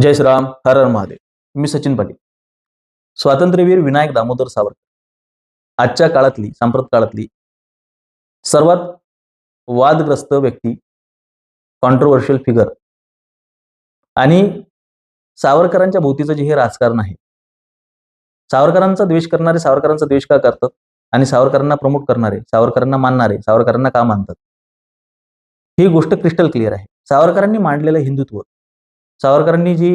जय श्रीराम हर हर महादेव. मी सचिन पाटील. स्वातंत्र्यवीर विनायक दामोदर सावरकर. आजच्या काळातली सांप्रत काळातली सर्वात वादग्रस्त व्यक्ती कॉन्ट्रोवर्शियल फिगर आणि सावरकरांच्या भोवतीचं जे हे राजकारण आहे. सावरकरांचा द्वेष करणारे सावरकरांचा द्वेष का करतात? आणि सावरकरांना प्रमोट करणारे सावरकरांना मानणारे सावरकरांना का मानतात? ही गोष्ट क्रिस्टल क्लिअर आहे. सावरकरांनी मांडलेलं हिंदुत्व सावरकरांनी जी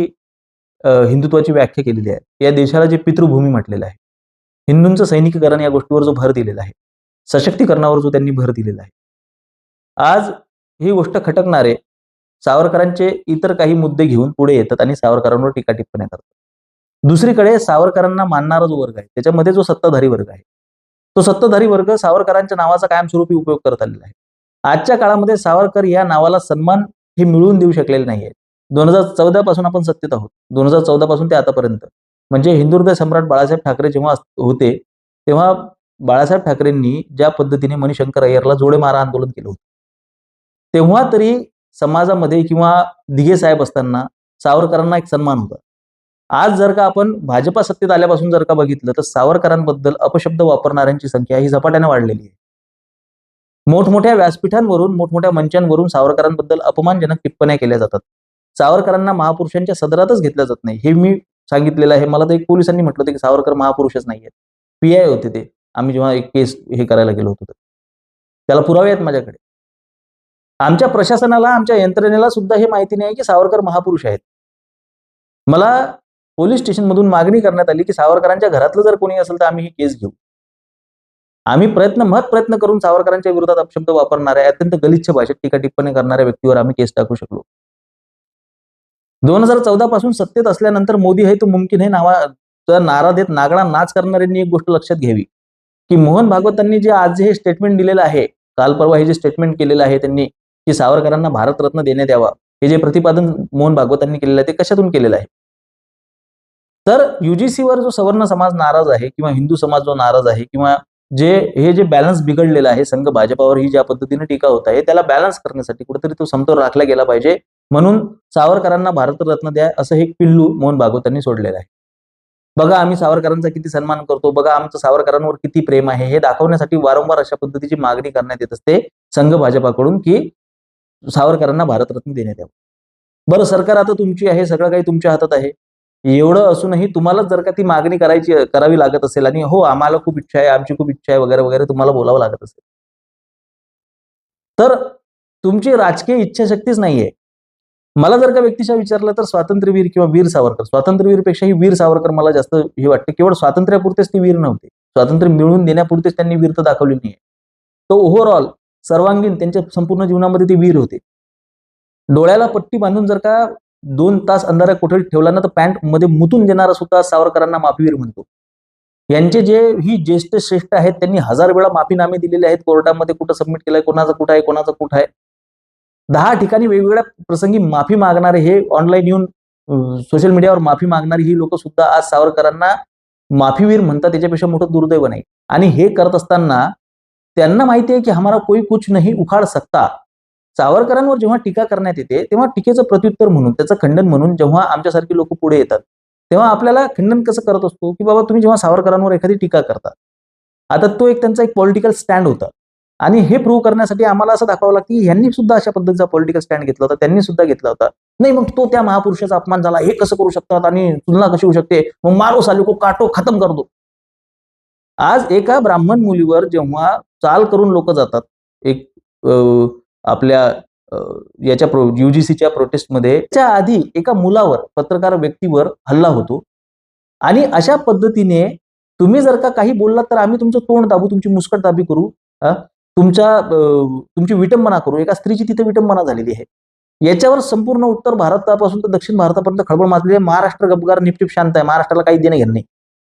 हिंदुत्वाची व्याख्या केलेली आहे या देशाला जे पितृभूमी म्हटलेलं आहे हिंदूंचं सैनिकीकरण या गोष्टीवर जो भर दिलेला आहे सशक्तीकरणावर जो त्यांनी भर दिलेला आहे आज ही गोष्ट खटकणारे सावरकरांचे इतर काही मुद्दे घेऊन पुढे येतात आणि सावरकरांवर टीका टिप्पण्या करतात. दुसरीकडे सावरकरांना मानणारा जो वर्ग आहे त्याच्यामध्ये जो सत्ताधारी वर्ग आहे तो सत्ताधारी वर्ग सावरकरांच्या नावाचा कायमस्वरूपी उपयोग करत आलेला आहे. आजच्या काळामध्ये सावरकर या नावाला सन्मान हे मिळवून देऊ शकलेले नाहीये दोन हजार चौदा पासून आपण सत्तेत आहोत. दोन हजार चौदा पासून ते आतापर्यंत. म्हणजे हिंदू हृदय सम्राट बाळासाहेब ठाकरे जेव्हा होते तेव्हा बाळासाहेब ठाकरेंनी ज्या पद्धतीने मणिशंकर अय्यरला जोडे मारा आंदोलन केलं होतं. तेव्हा तरी समाजामध्ये किंवा दिघे साहेब असताना सावरकरांना एक सन्मान होता. आज जर का आपण भाजपा सत्तेत आल्यापासून जर का बघितलं तर सावरकरांबद्दल अपशब्द वापरणाऱ्यांची संख्या ही झपाट्याने वाढलेली आहे. मोठमोठ्या व्यासपीठांवरून मोठमोठ्या मंचांवरून सावरकरांबद्दल अपमानजनक टिप्पण्या केल्या जातात. सावरकरांना महापुरुषांच्या सदरातच घेतलं जात नाही. हे मी सांगितलेलं आहे. मला तर एक पोलिसांनी म्हटलं होतं की सावरकर महापुरुषच नाही आहेत पी आय होते ते. आम्ही जेव्हा एक केस हे करायला गेलो होतो त्याला पुरावे आहेत माझ्याकडे. आमच्या प्रशासनाला आमच्या यंत्रणेला सुद्धा हे माहिती नाही की सावरकर महापुरुष आहेत. मला पोलीस स्टेशनमधून मागणी करण्यात आली की सावरकरांच्या घरातलं जर कोणी असेल तर आम्ही ही केस घेऊ. आम्ही प्रयत्न महत प्रयत्न करून सावरकरांच्या विरोधात अपशब्द वापरणाऱ्या अत्यंत गलिच्छ भाषेत टीका टिप्पणी करणाऱ्या व्यक्तीवर आम्ही केस टाकू शकलो. दोन हजार चौदा पासून सत्तेत असल्यानंतर मोदी हे तो मुमकिन हे नावा नारा देत नागडा नाच करणाऱ्यांनी एक गोष्ट लक्षात घ्यावी. की मोहन भागवतांनी जे आज हे स्टेटमेंट दिलेलं आहे काल परवा हे जे स्टेटमेंट केलेलं आहे त्यांनी की सावरकरांना भारतरत्न देण्यात यावा हे जे प्रतिपादन मोहन भागवतांनी केलेलं आहे ते कशातून केलेलं आहे? तर युजीसीवर जो सवर्ण समाज नाराज आहे किंवा हिंदू समाज जो नाराज आहे किंवा जे हे जे बॅलन्स बिघडलेलं आहे संघ भाजपावर ही ज्या पद्धतीने टीका होत आहे त्याला बॅलन्स करण्यासाठी कुठेतरी तो समतोल राखला गेला पाहिजे. म्हणून सावरकरांना भारतरत्न द्या असं हे पिल्लू मोहन भागवतांनी सोडलेलं आहे. बघा आम्ही सावरकरांचा किती सन्मान करतो बघा आमचं सावरकरांवर किती प्रेम आहे हे दाखवण्यासाठी वारंवार अशा पद्धतीची मागणी करण्यात येत असते संघ भाजपाकडून की सावरकरांना भारतरत्न देण्यात यावं. बरं सरकार आता तुमची आहे सगळं काही तुमच्या हातात आहे. एवढं असूनही तुम्हाला जर का ती मागणी करायची करावी लागत असेल आणि हो आम्हाला खूप इच्छा आहे आमची खूप इच्छा आहे वगैरे वगैरे तुम्हाला बोलावं लागत असेल. तर तुमची राजकीय इच्छाशक्तीच नाहीये. मला जर का व्यक्तीच्या विचारलं तर स्वातंत्र्यवीर किंवा वीर सावरकर. स्वातंत्र्यवीरपेक्षाही वीर सावरकर मला जास्त हे वाटतं. केवळ स्वातंत्र्यापुरतेच ती वीर नव्हते. स्वातंत्र्य मिळवून देण्यापुरतेच त्यांनी वीरता दाखवली नाहीये. तो ओव्हरऑल सर्वांगीण त्यांच्या संपूर्ण जीवनामध्ये ते वीर होते. डोळ्याला पट्टी बांधून जर का दोन तास अंधाऱ्या कोठडीत ठेवला ना तर पॅन्टमध्ये मुतून देणारा सुद्धा सावरकरांना माफीवीर म्हणतो. यांचे जे ही ज्येष्ठ श्रेष्ठ आहेत त्यांनी हजार वेळा माफीनामे दिलेले आहेत. कोर्टामध्ये कुठं सबमिट केलंय कोणाचं कुठं आहे कोणाचं कुठं आहे. दहा ठिकाणी वेगवेगळ्या प्रसंगी माफी मागणारे हे ऑनलाईन येऊन सोशल मीडियावर माफी मागणारी ही लोक सुद्धा आज सावरकरांना माफीवीर म्हणतात. त्याच्यापेक्षा मोठं दुर्दैव नाही. आणि हे करत असताना त्यांना माहिती आहे की हमारा कोई कुछ नाही उखाड सकता. सावरकरांवर जेव्हा टीका करण्यात येते तेव्हा टीकेचं प्रत्युत्तर म्हणून त्याचं खंडन म्हणून जेव्हा आमच्यासारखे लोक पुढे येतात तेव्हा आपल्याला खंडन कसं करत असतो? की बाबा तुम्ही जेव्हा सावरकरांवर एखादी टीका करता आता तो एक त्यांचा एक पॉलिटिकल स्टँड होता. आणि हे प्रूव्ह करण्यासाठी आम्हाला असं दाखवावं लागतं की यांनी सुद्धा अशा पद्धतीचा पॉलिटिकल स्टँड घेतला होता त्यांनी सुद्धा घेतला होता. नाही मग तो त्या महापुरुषाचा अपमान झाला. हे कसं करू शकतात आणि तुलना कशी होऊ शकते? मग मारो सालू को काटो खतम करतो आज एका ब्राह्मण मुलीवर जेव्हा चाल करून लोक जातात एक आपल्या याच्या याच्या युजीसीच्या प्रोटेस्टमध्ये त्या आधी एका मुलावर पत्रकार व्यक्तीवर हल्ला होतो. आणि अशा पद्धतीने तुम्ही जर का काही बोललात तर आम्ही तुमचं तोंड दाबू तुमची मुस्कट दाबी करू. अं, तुमच्या तुमची विटंबना करू एका स्त्रीची तिथे विटंबना झालेली आहे. याच्यावर संपूर्ण उत्तर भारतापासून तर दक्षिण भारतापर्यंत खळबळ माजली आहे. महाराष्ट्र गपगार निपटिप शांत आहे. महाराष्ट्राला काही देणं घेणं नाही.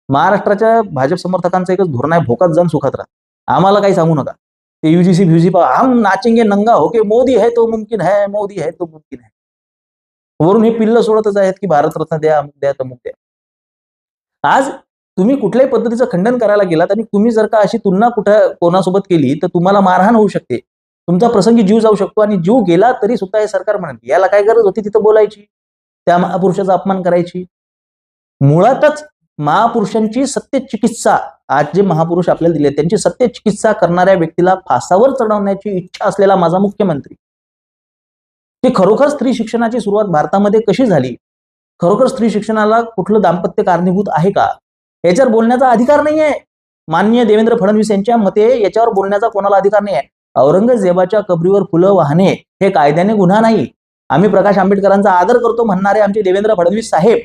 महाराष्ट्राच्या भाजप समर्थकांचं एकच धोरण आहे भोकात जाऊन सुखात राहा. आम्हाला काही सांगू नका. ते युजीसी फ्युजी हम नाचेंगे नंगा होके मोदी है तो मुमकिन है मोदी है तो मुमकिन है. वरून हे पिल्ल सोडतच आहेत की भारतरत्न द्या अमुक द्या तमुक द्या. आज तुम्ही कुठल्याही पद्धतीचं खंडन करायला गेलात आणि तुम्ही जर का अशी तुलना कुठं कोणासोबत केली तर तुम्हाला मारहाण होऊ शकते. तुमचा प्रसंगी जीव जाऊ शकतो आणि जीव गेला तरी सुद्धा हे सरकार म्हणत याला काय गरज होती तिथं बोलायची? त्या महापुरुषाचा अपमान करायची? मुळातच महापुरुषांची सत्य चिकित्सा आज जे महापुरुष आपल्याला दिले त्यांची सत्य चिकित्सा करणाऱ्या व्यक्तीला फासावर चढवण्याची इच्छा असलेला माझा मुख्यमंत्री. ते खरोखर स्त्री शिक्षणाची सुरुवात भारतामध्ये कशी झाली? खरोखर स्त्री शिक्षणाला कुठलं दाम्पत्य कारणीभूत आहे का? याच्यावर बोलण्याचा अधिकार नाही आहे माननीय देवेंद्र फडणवीस यांच्या मते याच्यावर बोलण्याचा कोणाला अधिकार नाही आहे औरंगजेबाच्या कबरीवर फुलं वाहणे हे कायद्याने गुन्हा नाही. आम्ही प्रकाश आंबेडकरांचा आदर करतो म्हणणारे आमचे देवेंद्र फडणवीस साहेब.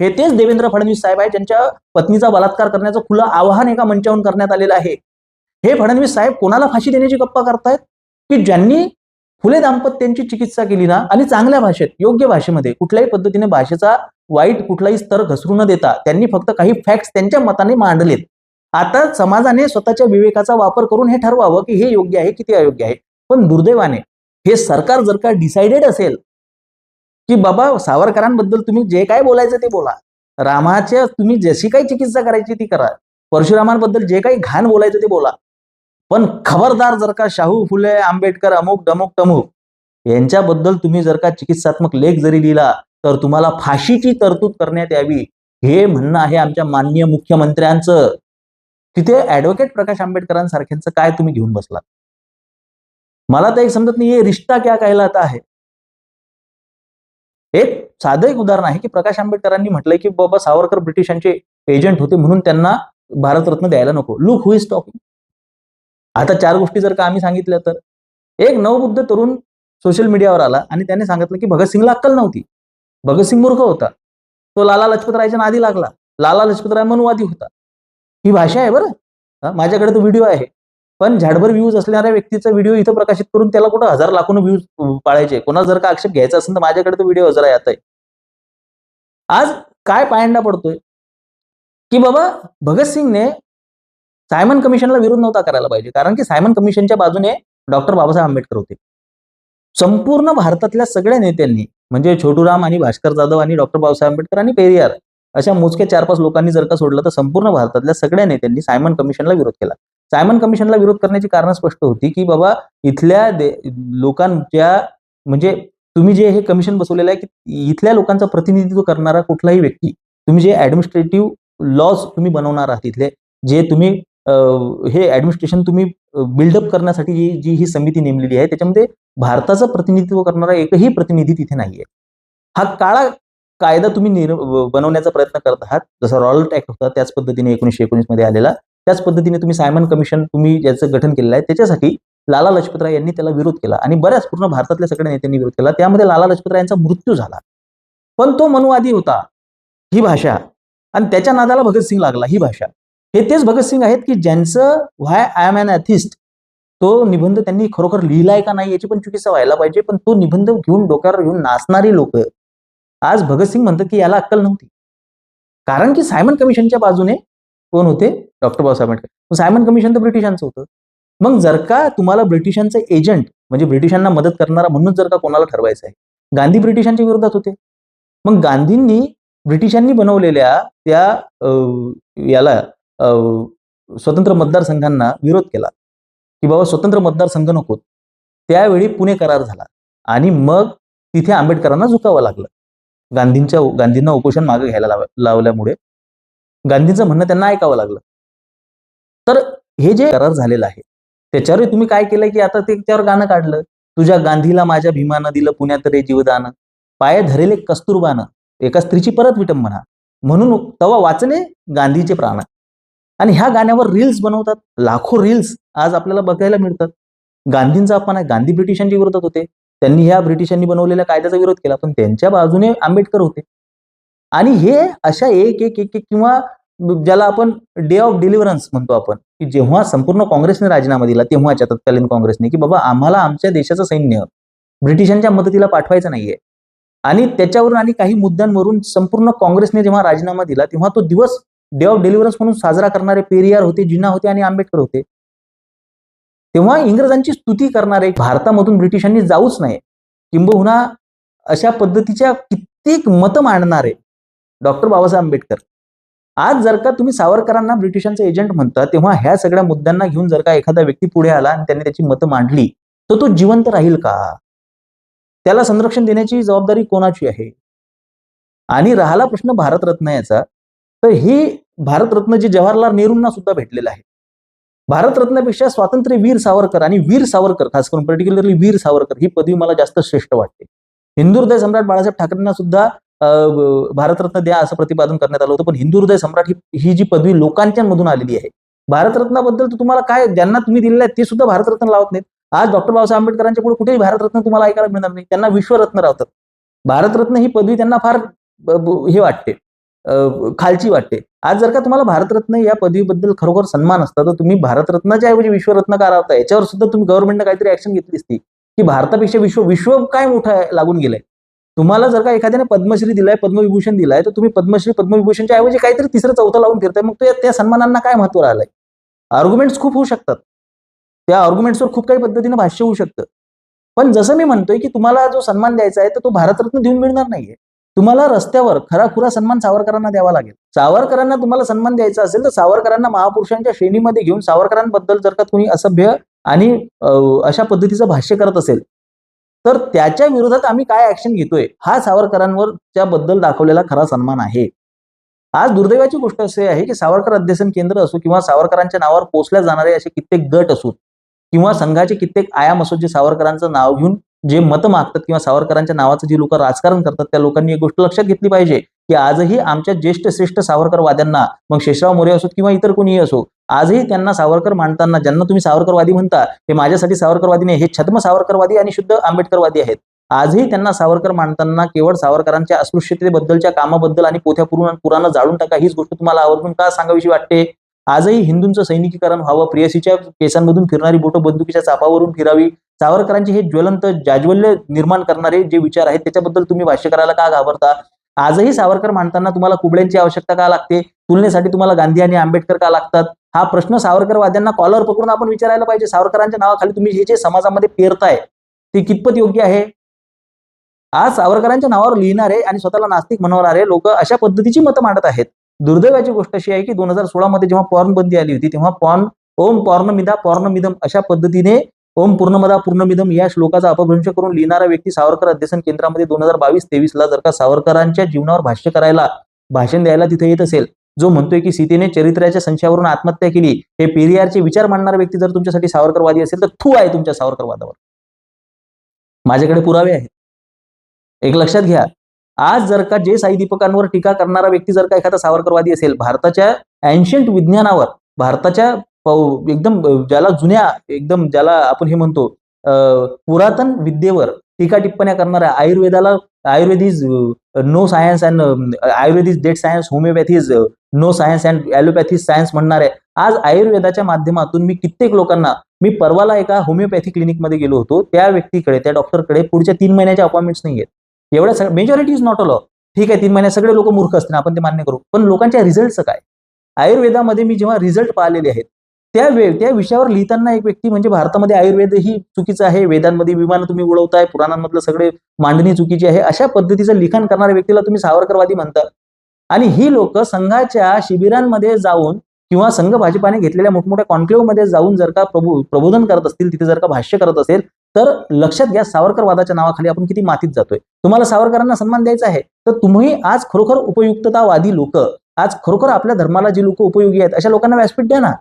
हे तेच देवेंद्र फडणवीस साहेब आहे ज्यांच्या पत्नीचा बलात्कार करण्याचं खुलं आवाहन एका मंचावरून करण्यात आलेलं आहे. हे फडणवीस साहेब कोणाला फाशी देण्याची गप्पा करतायत? की ज्यांनी फुले दाम्पत्यांची चिकित्सा केली ना आणि चांगल्या भाषेत योग्य भाषेमध्ये कुठल्याही पद्धतीने भाषेचा वाईट कुठलाही स्तर घसरू न देता त्यांनी फक्त काही फॅक्ट्स त्यांच्या मताने मांडलेत. आता समाजाने स्वतःच्या विवेकाचा वापर करून हे ठरवावं की हे योग्य आहे की ते अयोग्य आहे. पण दुर्दैवाने हे सरकार जर का डिसाइडेड असेल की बाबा सावरकरांबद्दल तुम्ही जे काय बोलायचं ते बोला. रामाच्या तुम्ही जशी काही चिकित्सा करायची ती करा. परशुरामांबद्दल जे काही घाण बोलायचं ते बोला. पण खबरदार जर का शाहू फुले आंबेडकर अमुक डमुक टमुक यांच्याबद्दल तुम्ही जर का चिकित्सात्मक लेख जरी लिहिला तर तुम्हाला फाशीची तरतूद करण्यात यावी हे म्हणणं आहे आमच्या माननीय मुख्यमंत्र्यांचं. तिथे ऍडव्होकेट प्रकाश आंबेडकरांसारख्यांचं काय तुम्ही घेऊन बसला मला तर एक समजत नाही हे रिश्ता क्या कहलाता आहे एक साधं एक उदाहरण आहे की प्रकाश आंबेडकरांनी म्हटलंय की बाबा सावरकर ब्रिटिशांचे एजंट होते म्हणून त्यांना भारतरत्न द्यायला नको. लुक हु इज टॉकिंग आता चार गोष्टी जर का आम्ही सांगितल्या तर. एक नवबुद्ध तरुण सोशल मीडियावर आला आणि त्याने सांगितलं की भगतसिंगला अक्कल नव्हती. भगतसिंग मूर्ख होता. तो लाला लजपतरायच्या नादी लागला. लाला लजपतराय मनुवादी होता. ही भाषा आहे बरं. माझ्याकडे तो व्हिडिओ आहे. पण झाडभर व्ह्यूज असणाऱ्या व्यक्तीचा व्हिडिओ इथं प्रकाशित करून त्याला कुठं हजार लाखोनं व्ह्यूज पाळायचे कोणाला जर का आक्षेप घ्यायचा असेल तर माझ्याकडे तो व्हिडिओ हजार आहे आज काय पायंडा पडतोय? की बाबा भगतसिंगने सायमन कमिशनला विरोध नव्हता करायला पाहिजे. कारण की सायमन कमिशनच्या बाजूने डॉक्टर बाबासाहेब आंबेडकर होते. संपूर्ण भारतातल्या सगळ्या नेत्यांनी म्हणजे छोटूराम आणि भास्कर जाधव आणि डॉक्टर बाबासाहेब आंबेडकर आणि पेरियार अशा मोजक्या चार पाच लोकांनी जर का सोडलं तर संपूर्ण भारतातल्या सगळ्या नेत्यांनी सायमन कमिशनला विरोध केला. सायमन कमिशनला विरोध करण्याची कारण स्पष्ट होती की बाबा इथल्या लोकांच्या म्हणजे तुम्ही जे हे कमिशन बसवलेलं आहे की इथल्या लोकांचा प्रतिनिधित्व करणारा कुठलाही व्यक्ती तुम्ही जे ऍडमिनिस्ट्रेटिव्ह लॉज तुम्ही बनवणार आहात इथले जे तुम्ही हे ऍडमिनिस्ट्रेशन तुम्ही बिल्डअप करण्यासाठी जी जी ही समिती नेमलेली आहे त्याच्यामध्ये भारताचं प्रतिनिधित्व करणारा एकही प्रतिनिधी तिथे नाहीये. हा काळा कायदा तुम्ही निर बनवण्याचा प्रयत्न करत आहात जसा रॉयल्ट ऍक्ट होता त्याच पद्धतीने एकोणीसशे एकोणीसमध्ये आलेला. त्याच पद्धतीने तुम्ही सायमन कमिशन तुम्ही ज्याचं गठन केलेलं आहे त्याच्यासाठी लाला लजपतराय यांनी त्याला विरोध केला आणि बऱ्याच पूर्ण भारतातल्या सगळ्या नेत्यांनी विरोध केला. त्यामध्ये लाला लजपतराय यांचा मृत्यू झाला. पण तो मनुवादी होता ही भाषा. आणि त्याच्या नादाला भगतसिंग लागला ही भाषा. हे तेच भगतसिंग आहेत की ज्यांचं why I am an atheist तो निबंध त्यांनी खरोखर लिहिलाय का नाही याची पण चुकीचा व्हायला पाहिजे पण तो निबंध घेऊन डोक्यावर घेऊन नाचणारी लोक आज भगतसिंग म्हणतात की याला अक्कल नव्हती. कारण की सायमन कमिशनच्या बाजूने कोण होते? Doctor Babasaheb Ambedkar. Simon commission तर ब्रिटिशांचं होतं. मग जर का तुम्हाला ब्रिटिशांचं एजंट म्हणजे ब्रिटिशांना मदत करणारा म्हणून जर का कोणाला ठरवायचं आहे गांधी ब्रिटिशांच्या विरोधात होते. मग गांधींनी ब्रिटिशांनी बनवलेल्या त्या अं, याला अं, स्वतंत्र मतदारसंघांना विरोध केला. की बाबा स्वतंत्र मतदारसंघ नकोत. त्यावेळी पुणे करार झाला. आणि मग तिथे आंबेडकरांना झुकावं लागलं. गांधींच्या गांधींना उपोषण मागे घ्यायला लाव- लावल्यामुळे गांधींचं म्हणणं त्यांना ऐकावं लागलं. तर हे जे करार झालेलं आहे त्याच्यावर तुम्ही काय केलंय की आता ते त्यावर गाणं काढलं? तुझ्या गांधीला माझ्या भीमानं दिलं पुण्यात रे जीवदान. पाय धरेले कस्तुरबानं. एका स्त्रीची परत विटंबना. म्हणून तवा वाचणे गांधीचे प्राण. आणि ह्या गाण्यावर रील्स बनवतात. लाखो रील्स आज आपल्याला बघायला मिळतात. गांधींचा अपमान आहे. गांधी ब्रिटिशांच्या विरोधात होते. त्यांनी ह्या ब्रिटिशांनी बनवलेल्या कायद्याचा विरोध केला. पण त्यांच्या बाजूने आंबेडकर होते. आणि हे अशा एक एक एक एक किंवा ज्याला आपण डे ऑफ डिलिव्हरन्स म्हणतो आपण की जेव्हा संपूर्ण काँग्रेसने राजीनामा दिला तेव्हाच्या तत्कालीन काँग्रेसने की बाबा आम्हाला आमच्या देशाचं सैन्य ब्रिटिशांच्या मदतीला पाठवायचं नाहीये. आणि त्याच्यावरून आणि काही मुद्द्यांवरून संपूर्ण काँग्रेसने जेव्हा राजीनामा दिला तेव्हा तो दिवस डे ऑफ डिलिव्हरन्स म्हणून साजरा करणारे पेरियार होते जिना होते आणि आंबेडकर होते. तेव्हा इंग्रजांची स्तुती करणारे भारतामधून ब्रिटिशांनी जाऊच नाही किंबहुना अशा पद्धतीच्या कित्येक मतं मांडणारे डॉक्टर बाबासाहेब आंबेडकर. आज जर का तुम्ही सावरकरांना ब्रिटिशांचे एजंट म्हणता तेव्हा ह्या सगळ्या मुद्द्यांना घेऊन जर का एखादा व्यक्ती पुढे आला आणि त्यांनी त्याची मतं मांडली तर तो जिवंत राहील का? त्याला संरक्षण देण्याची जबाबदारी कोणाची आहे? आणि राहिला प्रश्न भारतरत्न याचा तर ही भारतरत्न जे जवाहरलाल नेहरूंना सुद्धा भेटलेलं आहे. भारतरत्नापेक्षा स्वातंत्र्य वीर सावरकर आणि वीर सावरकर खास करून पर्टिक्युलरली वीर सावरकर ही पदवी मला जास्त श्रेष्ठ वाटते. हिंदू हृदय सम्राट बाळासाहेब ठाकरेंना सुद्धा भारतरत्न द्या असं प्रतिपादन करण्यात आलं होतं पण हिंदू हृदय सम्राट ही ही जी पदवी लोकांच्या मधून आलेली आहे. भारतरत्नाबद्दल तर तुम्हाला काय ज्यांना तुम्ही दिलेलं आहे ते सुद्धा भारतरत्न लावत नाहीत. आज डॉक्टर बाबासाहेब आंबेडकरांच्या पुढे कुठेही भारतरत्न तुम्हाला ऐकायला मिळणार नाही. त्यांना विश्वरत्न राहतात भारतरत्न ही पदवी त्यांना फार हे वाटते. खालची वाटते. आज जर का तुम्हाला भारतरत्न या पदवीबद्दल खरोखर सन्मान असता तर तुम्ही भारतरत्नाच्या ऐवजी विश्वरत्न का राहता याच्यावर सुद्धा तुम्ही गव्हर्नमेंटनं काहीतरी ऍक्शन घेतली असती. की भारतापेक्षा विश्व विश्व काय मोठं लागून गेलंय. तुम्हाला जर का एखाद्याने पद्मश्री दिलाय पद्मविभूषण दिलाय तर तुम्ही पद्मश्री पद्मविभूषणच्या ऐवजी काहीतरी तिसरं चौथं लावून फिरताय. मग ते- त्या सन्मानांना काय महत्त्व राहिलंय? आर्ग्युमेंट्स खूप होऊ शकतात. त्या आर्ग्युमेंट्सवर खूप काही पद्धतीनं भाष्य होऊ शकतं. पण जसं मी म्हणतोय की तुम्हाला जो सन्मान द्यायचा आहे तर तो भारतरत्न देऊन मिळणार नाहीये. तुम्हाला रस्त्यावर खरा खुरा सन्मान सावरकरांना द्यावा लागेल. सावरकरांना तुम्हाला सन्मान द्यायचा असेल तर सावरकरांना महापुरुषांच्या श्रेणीमध्ये घेऊन सावरकरांबद्दल जर का कोणी असभ्य आणि अं, अशा पद्धतीचं भाष्य करत असेल तर त्याच्या विरोधात आम्ही काय ऍक्शन घेतोय? हा सावरकरांवर त्याबद्दल दाखवलेला खरा सन्मान आहे. आज दुर्दैवाची गोष्ट अशी आहे की सावरकर अध्यसन केंद्र असो किंवा सावरकरांच्या नावावर पोचल्या जाणारे असे कित्येक गट असो किंवा संघाचे कित्येक आयाम असो जे सावरकरांचं नाव घेऊन जे मतं मागतात किंवा सावरकरांच्या नावाचं जी लोक राजकारण करतात त्या लोकांनी एक गोष्ट लक्षात घेतली पाहिजे की आजही आमच्या ज्येष्ठ श्रेष्ठ सावरकरवाद्यांना मग शेषराव मोरे असोत किंवा इतर कोणीही असो आजही त्यांना सावरकर मांडताना ज्यांना तुम्ही सावरकरवादी म्हणता हे माझ्यासाठी सावरकरवादी नाही हे छद्म सावरकरवादी आणि शुद्ध आंबेडकरवादी आहेत. आजही त्यांना सावरकर मांडताना केवळ सावरकरांच्या अस्पृश्यतेबद्दलच्या कामाबद्दल आणि पोथ्या पुराण पुराणं जाळून टाका हीच गोष्ट तुम्हाला आवर्जून का सांगावीशी वाटते? आजही हिंदूंचं सैनिकीकरण व्हावं. प्रियसीच्या केसांमधून फिरणारी बोटं बंदुकीच्या चापावरून फिरावी. सावरकरांचे हे ज्वलंत जाज्वल्य निर्माण करणारे जे विचार आहेत त्याच्याबद्दल तुम्ही भाष्य करायला का घाबरता? आजही सावरकर मांडताना तुम्हाला कुबड्यांची आवश्यकता का लागते? तुलनेसाठी तुम्हाला गांधी आणि आंबेडकर का लागतात? हा प्रश्न सावरकरवाद्यांना कॉलर पकडून आपण विचारायला पाहिजे. सावरकरांच्या नावाखाली तुम्ही हे जे समाजामध्ये पेरताय ते कितपत योग्य आहे? आज सावरकरांच्या नावावर लिहिणारे आणि स्वतःला नास्तिक म्हणवणारे लोक अशा पद्धतीची मतं मांडत आहेत. दुर्दैवाची गोष्ट अशी आहे की दोन हजार सोळा मध्ये जेव्हा पॉर्न बंदी आली होती तेव्हा पॉर्न ओम पॉर्णमिदा पॉर्णमिदम अशा पद्धतीने ओम पूर्णमदा पूर्णमिदम या श्लोकाचा अपभ्रंश करून लिहिणारा व्यक्ती सावरकर अध्यसन केंद्रामध्ये दोन हजार बावीस तेवीस ला जर का सावरकरांच्या जीवनावर भाष्य करायला भाषण द्यायला तिथे येत असेल जो म्हणतोय की सीतेने चरित्राच्या संशयावरून आत्महत्या केली हे पेरियारचे विचार मांडणारा व्यक्ती जर तुमच्यासाठी सावरकरवादी असेल तर थू आहे तुमच्या सावरकरवादावर. माझ्याकडे पुरावे आहेत. एक लक्षात घ्या आज जर का जे साई दीपकांवर टीका करणारा व्यक्ती जर का एखादा सावरकरवादी असेल भारताच्या एन्शियंट विज्ञानावर भारताच्या एकदम ज्याला जुन्या एकदम ज्याला आपण हे म्हणतो पुरातन विद्येवर टीका टिप्पण्या करणाऱ्या आयुर्वेदाला Ayurveda is no science and Ayurveda is dead science homeopathy is no science and allopathy science म्हणणारे. आज आयुर्वेदाच्या माध्यमातून मी कित्येक लोकांना मी परवाला एका होमिओपॅथी क्लिनिकमध्ये गेलो होतो. त्या व्यक्तीकडे त्या डॉक्टरकडे पुढच्या तीन महिन्याच्या अपॉइंटमेंट्स नाही आहेत एवढ्या सगळ्या majority is not a law ठीक आहे तीन महिन्यात सगळे लोक मूर्ख असतील आपण ते मान्य करू. पण लोकांच्या रिझल्टचं काय? आयुर्वेदामध्ये मी जेव्हा रिझल्ट पाहिलेले आहेत त्या वे त्या विषयावर लिहिताना एक व्यक्ती म्हणजे भारतामध्ये आयुर्वेद ही चुकीचं आहे वेदांमध्ये विमान तुम्ही उडवताय पुराणांमधलं सगळे मांडणी चुकीची आहे अशा पद्धतीचं लिखाण करणाऱ्या व्यक्तीला तुम्ही सावरकरवादी म्हणता. आणि ही लोक संघाच्या शिबिरांमध्ये जाऊन किंवा संघ भाजपाने घेतलेल्या मोठमोठ्या कॉन्क्लेव्हमध्ये जाऊन जर का प्रबो प्रबोधन करत असतील तिथे जर का भाष्य करत असेल तर लक्षात घ्या सावरकरवादाच्या नावाखाली आपण किती मातीत जातोय. तुम्हाला सावरकरांना सन्मान द्यायचा आहे तर तुम्ही आज खरोखर उपयुक्ततावादी लोक आज खरोखर आपल्या धर्माला जी लोक उपयोगी आहेत अशा लोकांना व्यासपीठ द्या ना.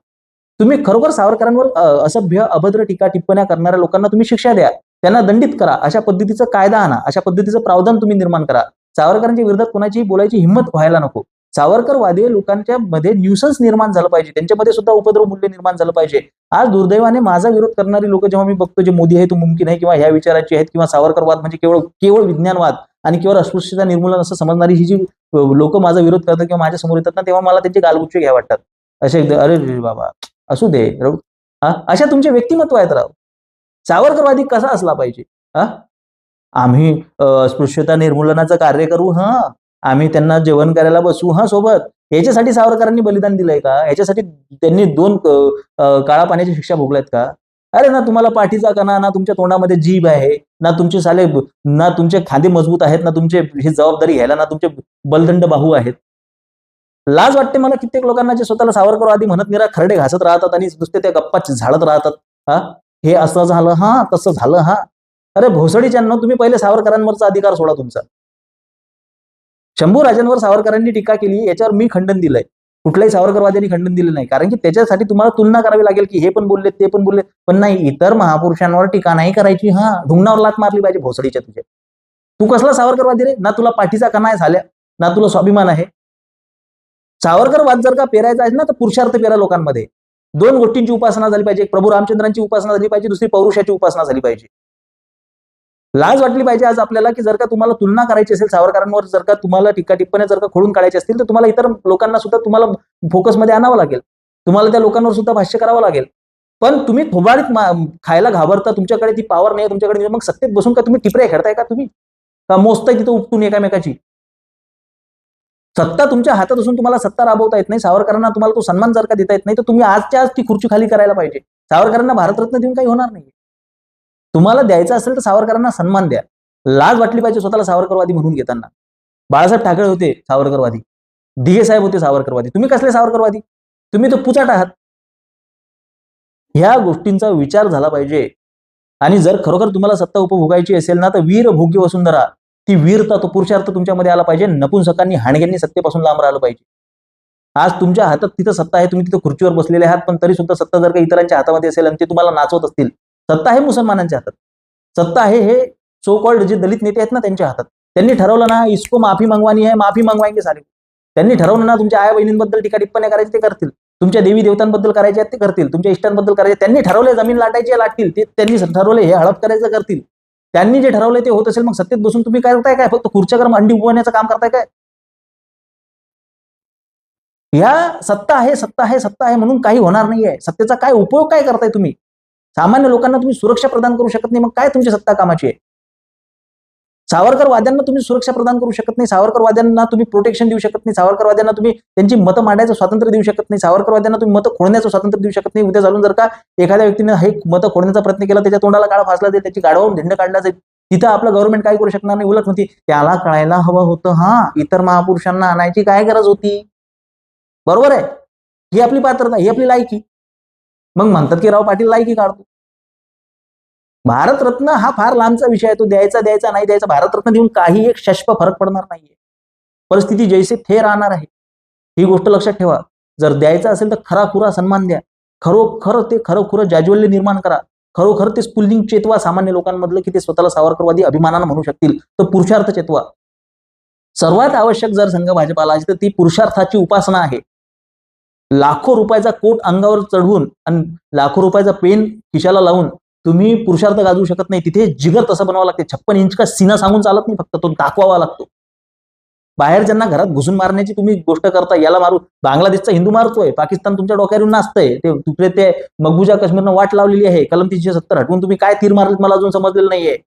तुम्ही खरोखर सावरकरांवर असभ्य अभद्र टीका टिप्पण्या करणाऱ्या लोकांना तुम्ही शिक्षा द्या. त्यांना दंडित करा. अशा पद्धतीचा कायदा आणा. अशा पद्धतीचं प्रावधान तुम्ही निर्माण करा. सावरकरांच्या विरोधात कोणाची बोलायची हिंमत व्हायला नको. सावरकरवादी लोकांच्या मध्ये न्यूसन्स निर्माण झालं पाहिजे. त्यांच्यामध्ये सुद्धा उपद्रव मूल्य निर्माण झालं पाहिजे. आज दुर्दैवाने माझा विरोध करणारी लोक जेव्हा मी बघतो जे मोदी आहे तो मुमकिन आहे किंवा ह्या विचाराची आहेत किंवा सावरकरवाद म्हणजे केवळ केवळ विज्ञानवाद आणि केवळ अस्पृश्यता निर्मूलन असं समजणारी ही जी लोक माझा विरोध करतात किंवा माझ्यासमोर येतात ना तेव्हा मला त्यांचे गालगुच्चे घ्या वाटतात. असे एकदा अरे रे बाबा असू दे राहू. हा अशा तुमचे व्यक्तिमत्व आहेत राव. सावरकरवादी कसा असला पाहिजे? हा? आम्ही अस्पृश्यता निर्मूलनाचं कार्य करू हा. आम्ही त्यांना जेवण करायला बसू. हा सोबत. याच्यासाठी सावरकरांनी बलिदान दिलंय का? याच्यासाठी त्यांनी दोन काळा पाण्याची शिक्षा भोगल्यात का? अरे ना तुम्हाला पाठीचा कणा ना तुमच्या तोंडामध्ये जीभ आहे ना तुमचे साले ना तुमचे खांदे मजबूत आहेत ना तुमचे ही जबाबदारी घ्यायला ना तुमचे बलदंड बाहू आहेत. लाज वाटते मला कित्येक लोकांना जे स्वतःला सावरकरवादी म्हणत निरा खरडे घासत राहतात आणि नुसते त्या गप्पा झाडत राहतात. हा? हे असं झालं हा तसं झालं हा. अरे भोसडीच्यांना तुम्ही पहिले सावरकरांवरचा अधिकार सोडा तुमचा. शंभू राजांवर सावरकरांनी टीका केली याच्यावर मी खंडन दिलंय. कुठल्याही सावरकरवाद्यांनी खंडन दिलं नाही. कारण की त्याच्यासाठी तुम्हाला तुलना करावी लागेल की हे पण बोलले ते पण बोलले पण नाही इतर महापुरुषांवर टीका नाही करायची. हा ढुंगणावर लात मारली पाहिजे भोसडीच्या तुझ्या. तू कसला सावरकरवादी रे? ना तुला पाठीचा कणा आहे झाल्या. ना तुला स्वाभिमान आहे. सावरकरवाद जर का पेरायचा आहे ना तर पुरुषार्थ पेरा लोकांमध्ये. दोन गोष्टींची उपासना झाली पाहिजे. एक प्रभू रामचंद्रांची उपासना झाली पाहिजे दुसरी पौरुषाची उपासना झाली पाहिजे. लाज वाटली पाहिजे आज आपल्याला की जर का तुम्हाला तुलना करायची असेल सावरकरांवर जर का तुम्हाला टीका टिप्पण्या जर का खोडून काढायची असतील तर तुम्हाला इतर लोकांना सुद्धा तुम्हाला फोकसमध्ये आणावं लागेल. तुम्हाला त्या लोकांवर सुद्धा भाष्य करावं लागेल. पण तुम्ही थोबाडीत खायला घाबरता तुमच्याकडे ती पॉवर नाही तुमच्याकडे म्हणजे मग सत्तेत बसून का तुम्ही टिपऱ्या खेळताय का तुम्ही? का मोजताय तिथं उपटून एकामेकाची? सत्ता तुमच्या हातात असून तुम्हाला सत्ता राबवता येत नाही सावरकरांना तुम्हाला तो सन्मान जर का देता येत नाही तर तुम्ही आजच्या आज ती खुर्ची खाली करायला पाहिजे. सावरकरांना भारतरत्न देऊन काही होणार नाही तुम्हाला द्यायचं असेल तर सावरकरांना सन्मान द्या. लाज वाटली पाहिजे स्वतःला सावरकरवादी म्हणून घेताना. बाळासाहेब ठाकरे होते सावरकरवादी. दिघे साहेब होते सावरकरवादी. तुम्ही कसले सावरकरवादी? तुम्ही तर पुचाट आहात. ह्या गोष्टींचा विचार झाला पाहिजे. आणि जर खरोखर तुम्हाला सत्ता उपभोगायची असेल ना तर वीर भोग्य वसुंधरा. ती वीरता तो पुरुषार्थ तुमच्यामध्ये आला पाहिजे. नपुंसकांनी हाणग्यांनी सत्तेपासून लांब राहिलं पाहिजे. आज तुमच्या हातात तिथं सत्ता आहे. तुम्ही तिथं खुर्चीवर बसलेले आहात पण तरी सुद्धा सत्ता जर का इतरांच्या हातामध्ये असेल आणि ते तुम्हाला नाचवत असतील सत्ता आहे मुसलमानांच्या हातात. सत्ता आहे हे सो कॉल्ड जे दलित नेते आहेत ना त्यांच्या हातात. त्यांनी ठरवलं ना इसको माफी मागवानी आहे माफी मागवायचे सारे त्यांनी ठरवलं ना तुमच्या आया बहिणींबद्दल टीका टिप्पण्या करायचे ते करतील. तुमच्या देवी देवतांबद्दल करायचे आहेत ते करतील. तुमच्या इष्टांबद्दल करायचे त्यांनी ठरवले जमीन लाटायची लाटतील. ते त्यांनी ठरवले हे हळप करायचं करतील. त्यांनी जे ठरवले ते होत असेल मग सत्तेत बसून तुम्ही काय करताय काय? फक्त खुर्च्याकर अंडी उभवण्याचं काम करताय काय? ह्या सत्ता आहे सत्ता आहे सत्ता आहे म्हणून काही होणार नाहीये. सत्तेचा काय उपयोग काय करताय तुम्ही? सामान्य लोकांना तुम्ही सुरक्षा प्रदान करू शकत नाही मग काय तुमची सत्ता कामाची आहे? सावरकरवाद्यांना तुम्ही सुरक्षा प्रदान करू शकत नाही सावरकरवाद्यांना तुम्ही प्रोटेक्शन देऊ शकत नाही सावरकरवाद्यांना तुम्ही त्यांची मतं मांडायचं स्वातंत्र्य देऊ शकत नाही सावरकरवाद्यांना तुम्ही मतं खोडण्याचं स्वातंत्र्य देऊ शकत नाही. उद्या चालून जर का एखाद्या व्यक्तीने हे मतं खोडण्याचा प्रयत्न केला त्याच्या तोंडाला काळा फासला जाईल त्याची गाडवून धिंड काढला जाईल. तिथं आपलं गव्हर्नमेंट काय करू शकणार नाही? उलट म्हणते त्याला कळायला हवं होतं. हा इतर महापुरुषांना आणायची काय गरज होती? बरोबर आहे. ही आपली पात्रता ही आपली लायकी. मग म्हणतात की राव पाटील लायकी काढतो. भारतरत्न हा फार लांबचा विषय आहे. तो द्यायचा द्यायचा नाही द्यायचा भारतरत्न देऊन काही एक शष्प फरक पडणार नाहीये. परिस्थिती जैसे थे राहणार आहे. ही गोष्ट लक्षात ठेवा. जर द्यायचा असेल तर खरा खुरा सन्मान द्या. खरोखर ते खरोखर जाज्वल्य निर्माण करा. खरोखर ते स्पुल्लिंग चेतवा सामान्य लोकांमधलं की ते स्वतःला सावरकरवादी अभिमानानं म्हणू शकतील तर पुरुषार्थ चेतवा. सर्वात आवश्यक जर संघ भाजपाला असेल तर ती पुरुषार्थाची उपासना आहे. लाखो रुपयाचा कोट अंगावर चढवून आणि लाखो रुपयाचा पेन खिशाला लावून तुम्ही पुरुषार्थ गाजवू शकत नाही. तिथे जिगर तसं बनवावं लागते. छप्पन इंच का सीना सांगून चालत नाही फक्त. तो दाखवावा लागतो. बाहेर ज्यांना घरात घुसून मारण्याची तुम्ही गोष्ट करता याला मारू. बांगलादेशचा हिंदू मारतोय पाकिस्तान तुमच्या डोक्यावरून नाचतंय. ते तिकडे ते मकबूजा काश्मीरनं वाट लावलेली आहे. कलम तीनशे सत्तर. हटवून तुम्ही काय तीर मारलेत मला अजून समजलेलं नाहीये.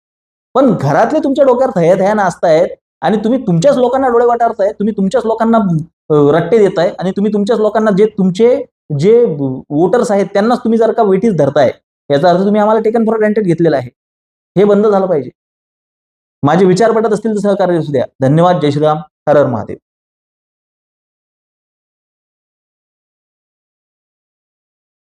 पण घरातले तुमच्या डोक्यावर थया थया नाचतायत आणि तुम्ही तुमच्याच लोकांना डोळे वाटारताय. तुम्ही तुमच्याच लोकांना रट्टे देताय आणि तुम्ही तुमच्याच लोकांना जे तुमचे जे वोटर्स आहेत त्यांनाच तुम्ही जर का वेटीस धरताय. याचा अर्थ तुम्ही आम्हाला टेकन फॉर ग्रँटेड घेतलेला आहे. हे बंद झालं पाहिजे. माझे विचार पटत असतील तर सहकार्य असू द्या. धन्यवाद. जय श्रीराम. हर हर महादेव.